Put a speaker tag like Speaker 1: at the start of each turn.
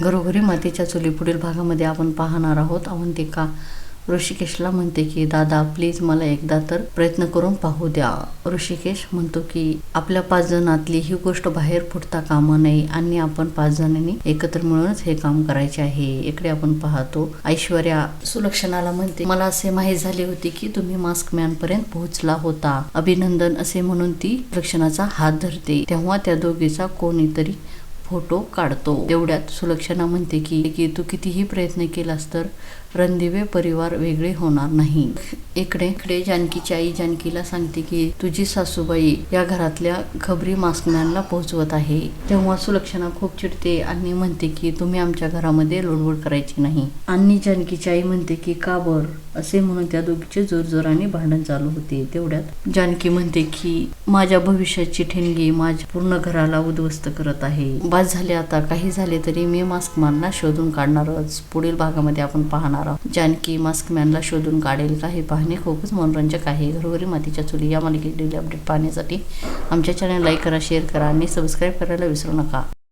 Speaker 1: घरोघरी मातीच्या चुली पुढील भागामध्ये आपण पाहणार आहोत. अवंतिका ऋषिकेशला म्हणते की दादा प्लीज मला एकदा तर प्रयत्न करून पाहू द्या. ऋषिकेश म्हणतो की आपल्या पाच जणातली ही गोष्ट बाहेर फुटता कामा नये. आणि आपण पाच जणांनी एकत्र मिळूनच हे काम करायचे आहे. इकडे आपण पाहतो ऐश्वर्या सुलक्षणाला म्हणते मला असे माहीत झाले होते की तुम्ही मास्क मॅन पर्यंत पोहोचला होता. अभिनंदन असे म्हणून ती लक्षणाचा हात धरते. तेव्हा त्या दोघीचा कोणीतरी फोटो काढतो. तेवढ्यात सुलक्षणा म्हणते की की तू कितीही प्रयत्न केलास तर रणदिवे परिवार वेगळे होणार नाही. इकडे इकडे जानकीची आई जानकीला सांगते की तुझी सासूबाई या घरातल्या खबरी मास्कमॅनला पोहोचवत आहे. तेव्हा सुलक्षणा खूप चिडते आणि म्हणते की तुम्ही आमच्या घरामध्ये लोडबोड करायची नाही. आणि जानकीची आई म्हणते की का बर? असे म्हणून त्या दोघीचे जोरजोराने भांडण चालू होते. तेवढ्यात जानकी म्हणते की माझ्या भविष्याची ठिणगी माझ्या पूर्ण घराला उद्ध्वस्त करत आहे. पाच झाले आता काही झाले तरी मी मास्कमॅनला शोधून काढणारच. पुढील भागामध्ये आपण पाहणार आहोत. जानकी मास्कमॅनला शोधून काढेल. का हे पाहणे खूपच मनोरंजक आहे. घरोघरी मातीच्या चुली या मालिकेतील अपडेट पाहण्यासाठी आमच्या चॅनल लाईक करा शेअर करा आणि सबस्क्राईब करायला विसरू नका.